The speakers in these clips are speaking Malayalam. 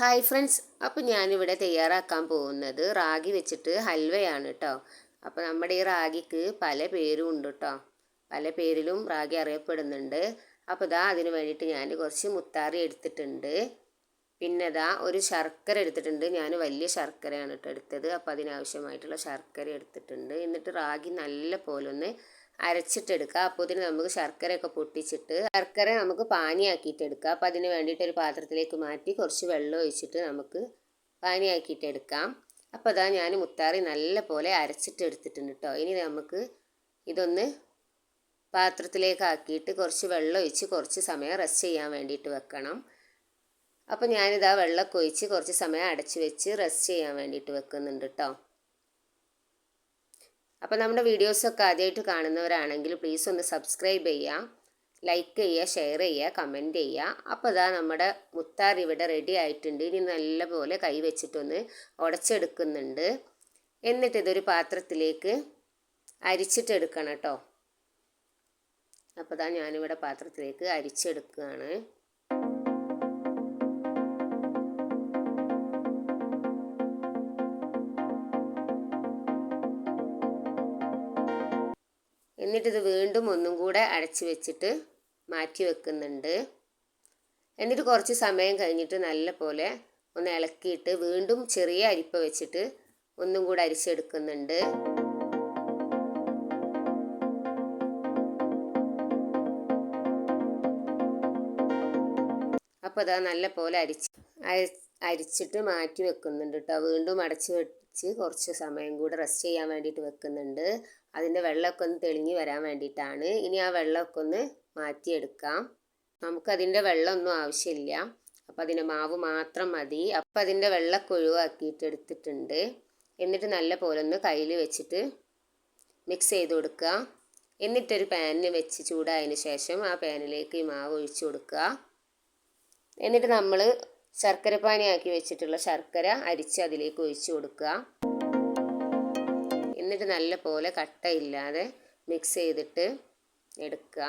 ഹായ് ഫ്രണ്ട്സ് അപ്പോൾ ഞാനിവിടെ തയ്യാറാക്കാൻ പോകുന്നത് റാഗി വെച്ചിട്ട് ഹൽവയാണ് കേട്ടോ അപ്പോൾ നമ്മുടെ ഈ റാഗിക്ക് പല പേരും ഉണ്ട് കേട്ടോ പല പേരിലും റാഗി അറിയപ്പെടുന്നുണ്ട്. അപ്പോൾ ഇതാ അതിന് വേണ്ടിയിട്ട് ഞാൻ കുറച്ച് മുത്താറി എടുത്തിട്ടുണ്ട്. പിന്നെ ഇതാ ഒരു ശർക്കര എടുത്തിട്ടുണ്ട്. ഞാൻ വലിയ ശർക്കരയാണ് കേട്ടോ എടുത്തത്. അപ്പോൾ അതിനാവശ്യമായിട്ടുള്ള ശർക്കര എടുത്തിട്ടുണ്ട്. എന്നിട്ട് റാഗി നല്ല പോലെ ഒന്ന് അരച്ചിട്ടെടുക്കുക. അപ്പോൾ ഇതിന് നമുക്ക് ശർക്കരയൊക്കെ പൊട്ടിച്ചിട്ട് ശർക്കര നമുക്ക് പാനിയാക്കിയിട്ട് എടുക്കാം അപ്പോൾ അതിന് വേണ്ടിയിട്ട് ഒരു പാത്രത്തിലേക്ക് മാറ്റി കുറച്ച് വെള്ളം ഒഴിച്ചിട്ട് നമുക്ക് പാനിയാക്കിയിട്ട് എടുക്കാം അപ്പോൾ അതാ ഞാൻ മുത്താറി നല്ല പോലെ അരച്ചിട്ട് എടുത്തിട്ടുണ്ട് കേട്ടോ. ഇനി നമുക്ക് ഇതൊന്ന് പാത്രത്തിലേക്ക് ആക്കിയിട്ട് കുറച്ച് വെള്ളം ഒഴിച്ച് കുറച്ച് സമയം റെസ്റ്റ് ചെയ്യാൻ വേണ്ടിയിട്ട് വെക്കണം. അപ്പോൾ ഞാനിതാ വെള്ളമൊക്കെ ഒഴിച്ച് കുറച്ച് സമയം അടച്ച് വെച്ച് റെസ്റ്റ് ചെയ്യാൻ വേണ്ടിയിട്ട് വെക്കുന്നുണ്ട് കേട്ടോ. അപ്പോൾ നമ്മുടെ വീഡിയോസൊക്കെ ആദ്യമായിട്ട് കാണുന്നവരാണെങ്കിൽ പ്ലീസ് ഒന്ന് സബ്സ്ക്രൈബ് ചെയ്യുക ലൈക്ക് ചെയ്യുക ഷെയർ ചെയ്യുക കമന്റ് ചെയ്യുക അപ്പോൾ ഇതാ നമ്മുടെ മുത്താർ ഇവിടെ റെഡി ആയിട്ടുണ്ട്. ഇനി നല്ലപോലെ കൈ വെച്ചിട്ടൊന്ന് ഉടച്ചെടുക്കുന്നുണ്ട്. എന്നിട്ട് ഇതൊരു പാത്രത്തിലേക്ക് അരിച്ചിട്ടെടുക്കണം കേട്ടോ. അപ്പോൾ ഇതാ ഞാനിവിടെ പാത്രത്തിലേക്ക് അരിച്ചെടുക്കുകയാണ്. എന്നിട്ടിത് വീണ്ടും ഒന്നും കൂടെ അടച്ചു വെച്ചിട്ട് മാറ്റി വെക്കുന്നുണ്ട്. എന്നിട്ട് കുറച്ച് സമയം കഴിഞ്ഞിട്ട് നല്ല പോലെ ഒന്ന് ഇളക്കിയിട്ട് വീണ്ടും ചെറിയ അരിപ്പ വെച്ചിട്ട് ഒന്നും കൂടെ അരിച്ചെടുക്കുന്നുണ്ട്. അപ്പോൾ അതാ നല്ല പോലെ അരിച്ച് അരിച്ചിട്ട് മാറ്റി വെക്കുന്നുണ്ട് കേട്ടോ. വീണ്ടും അടച്ച് വെച്ച് കുറച്ച് സമയം കൂടെ റെസ്റ്റ് ചെയ്യാൻ വേണ്ടിയിട്ട് വെക്കുന്നുണ്ട്. അതിന്റെ വെള്ളമൊക്കെ ഒന്ന് തെളിഞ്ഞു വരാൻ വേണ്ടിയിട്ടാണ്. ഇനി ആ വെള്ളമൊക്കെ ഒന്ന് മാറ്റിയെടുക്കാം. നമുക്കതിന്റെ വെള്ളമൊന്നും ആവശ്യമില്ല. അപ്പോൾ അതിന്റെ മാവ് മാത്രം മതി. അപ്പോൾ അതിന്റെ വെള്ളമൊക്കെ ഒഴിവാക്കിയിട്ട് എടുത്തിട്ടുണ്ട്. എന്നിട്ട് നല്ല പോലെ ഒന്ന് കയ്യിൽ വെച്ചിട്ട് മിക്സ് ചെയ്ത് കൊടുക്കുക. എന്നിട്ടൊരു പാനിന് വെച്ച് ചൂടായതിന് ശേഷം ആ പാനിലേക്ക് ഈ മാവ് ഒഴിച്ചു കൊടുക്കുക. എന്നിട്ട് നമ്മൾ ശർക്കര പാനിയാക്കി വെച്ചിട്ടുള്ള ശർക്കര അരിച്ച് അതിലേക്ക് ഒഴിച്ചു കൊടുക്കുക. എന്നിട്ട് നല്ല പോലെ കട്ടയില്ലാതെ മിക്സ് ചെയ്തിട്ട് എടുക്കുക.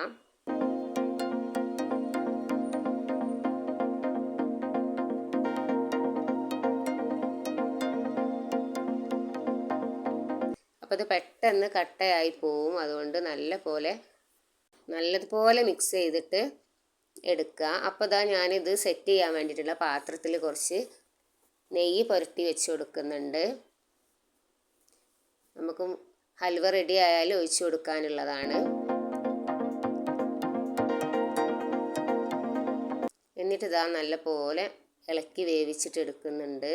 അപ്പോൾ അത് പെട്ടെന്ന് കട്ടയായി പോവും. അതുകൊണ്ട് നല്ല പോലെ നല്ലതുപോലെ മിക്സ് ചെയ്തിട്ട് എടുക്കുക. അപ്പോൾ ഇതാ ഞാനിത് സെറ്റ് ചെയ്യാൻ വേണ്ടിയിട്ടുള്ള പാത്രത്തിൽ കുറച്ച് നെയ്യ് പുരട്ടി വെച്ച് കൊടുക്കുന്നുണ്ട്. നമുക്ക് ഹൽവ റെഡി ആയാലും ഒഴിച്ചു കൊടുക്കാനുള്ളതാണ്. എന്നിട്ട് ഇതാ നല്ല പോലെ ഇളക്കി വേവിച്ചിട്ട് എടുക്കുന്നുണ്ട്.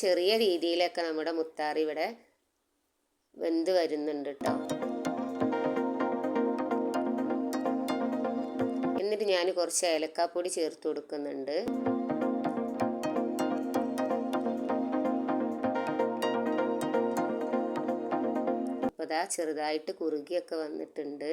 ചെറിയ രീതിയിലൊക്കെ നമ്മുടെ മുത്താറി ഇവിടെ വെന്ത് വരുന്നുണ്ട് കേട്ടോ എന്നിട്ട് ഞാൻ കുറച്ച് ഏലക്കാപ്പൊടി ചേർത്ത് കൊടുക്കുന്നുണ്ട്. അപ്പോൾ അതാ ചെറുതായിട്ട് കുറുകിയൊക്കെ വന്നിട്ടുണ്ട്.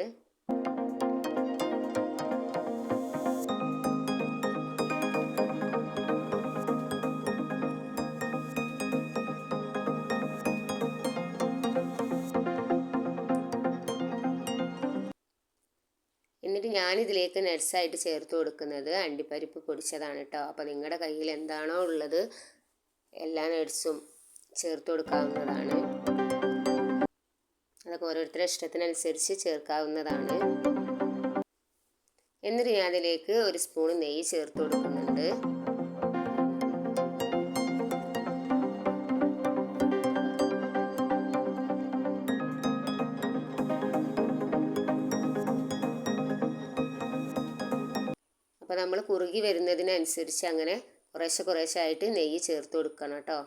എന്നിട്ട് ഞാനിതിലേക്ക് നട്സായിട്ട് ചേർത്ത് കൊടുക്കുന്നത് അണ്ടിപ്പരിപ്പ് പൊടിച്ചതാണ് കേട്ടോ അപ്പോൾ നിങ്ങളുടെ കയ്യിൽ എന്താണോ ഉള്ളത് എല്ലാ നട്സും ചേർത്ത് കൊടുക്കാവുന്നതാണ്. അതൊക്കെ ഓരോരുത്തരുടെ ഇഷ്ടത്തിനനുസരിച്ച് ചേർക്കാവുന്നതാണ്. എന്നിട്ട് ഞാൻ അതിലേക്ക് ഒരു സ്പൂൺ നെയ്യ് ചേർത്ത് കൊടുക്കുന്നുണ്ട്. അപ്പോൾ നമ്മൾ കുറുകി വരുന്നതിനനുസരിച്ച് അങ്ങനെ കുറേശ്ശെ കുറേശ്ശെ ആയിട്ട് നെയ്യ് ചേർത്ത് കൊടുക്കണം കേട്ടോ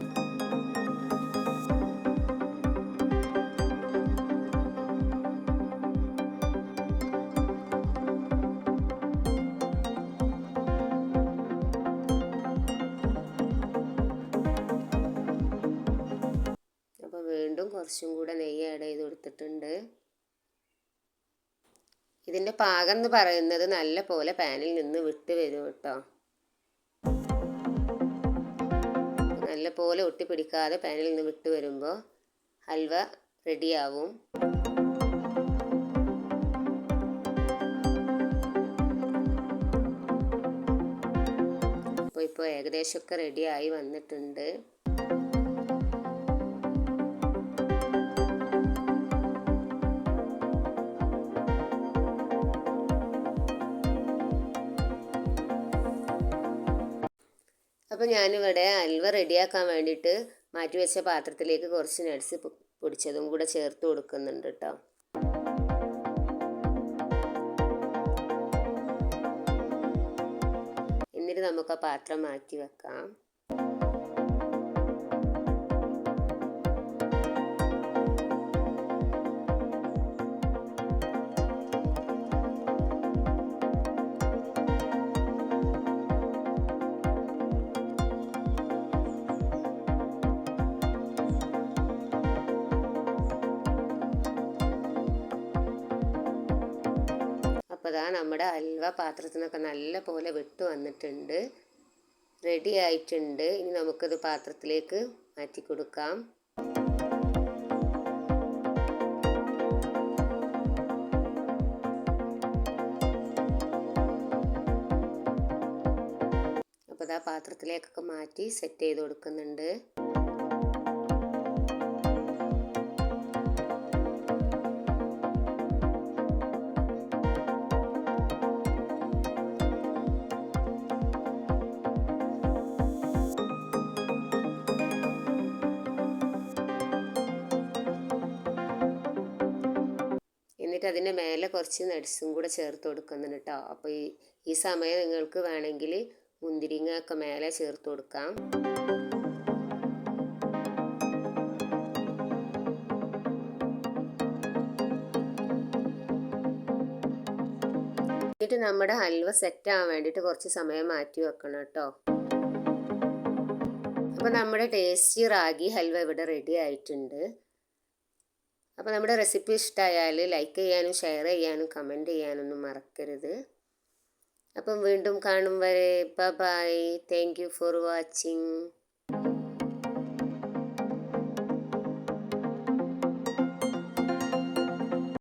വീണ്ടും കുറച്ചും കൂടെ നെയ്യ് ആഡ് ചെയ്ത് കൊടുത്തിട്ടുണ്ട്. ഇതിന്റെ പാകം എന്ന് പറയുന്നത് നല്ല പോലെ പാനിൽ നിന്ന് വിട്ട് വരും കേട്ടോ. നല്ല പോലെ ഒട്ടിപ്പിടിക്കാതെ പാനിൽ നിന്ന് വിട്ട് വരുമ്പോൾ ഹൽവ റെഡിയാവും അപ്പോൾ ഇപ്പോൾ ഏകദേശമൊക്കെ റെഡിയായി വന്നിട്ടുണ്ട്. ഞാനിവിടെ അൽവ റെഡിയാക്കാൻ വേണ്ടിയിട്ട് മാറ്റി വെച്ച പാത്രത്തിലേക്ക് കുറച്ച് നട്സ് പൊടിച്ചതും കൂടെ ചേർത്ത് കൊടുക്കുന്നുണ്ട് കേട്ടോ എന്നിട്ട് നമുക്ക് ആ പാത്രം മാറ്റി വെക്കാം. അതാ നമ്മുടെ അൽവ പാത്രത്തിൽ നിന്നൊക്കെ നല്ല പോലെ വിട്ട് വന്നിട്ടുണ്ട്. റെഡി ആയിട്ടുണ്ട്. ഇനി നമുക്കത് പാത്രത്തിലേക്ക് മാറ്റി കൊടുക്കാം. അപ്പോൾ അതാ പാത്രത്തിലേക്കൊക്കെ മാറ്റി സെറ്റ് ചെയ്ത് കൊടുക്കുന്നുണ്ട്. എന്നിട്ട് അതിന്റെ മേലെ കുറച്ച് നട്സും കൂടെ ചേർത്ത് കൊടുക്കുന്നുണ്ട് കേട്ടോ അപ്പോൾ ഈ ഈ സമയം നിങ്ങൾക്ക് വേണമെങ്കിൽ മുന്തിരിങ്ങ ഒക്കെ മേലെ ചേർത്ത് കൊടുക്കാം. എന്നിട്ട് നമ്മുടെ ഹൽവ സെറ്റ് ആവാൻ വേണ്ടിയിട്ട് കുറച്ച് സമയം മാറ്റി വെക്കണം കേട്ടോ അപ്പോൾ നമ്മുടെ ടേസ്റ്റി റാഗി ഹൽവ ഇവിടെ റെഡി ആയിട്ടുണ്ട്. അപ്പോൾ നമ്മുടെ റെസിപ്പി ഇഷ്ടമായാൽ ലൈക്ക് ചെയ്യാനും ഷെയർ ചെയ്യാനും കമന്റ് ചെയ്യാനൊന്നും മറക്കരുത്. അപ്പം വീണ്ടും കാണും വരെ. Bye thank you for watching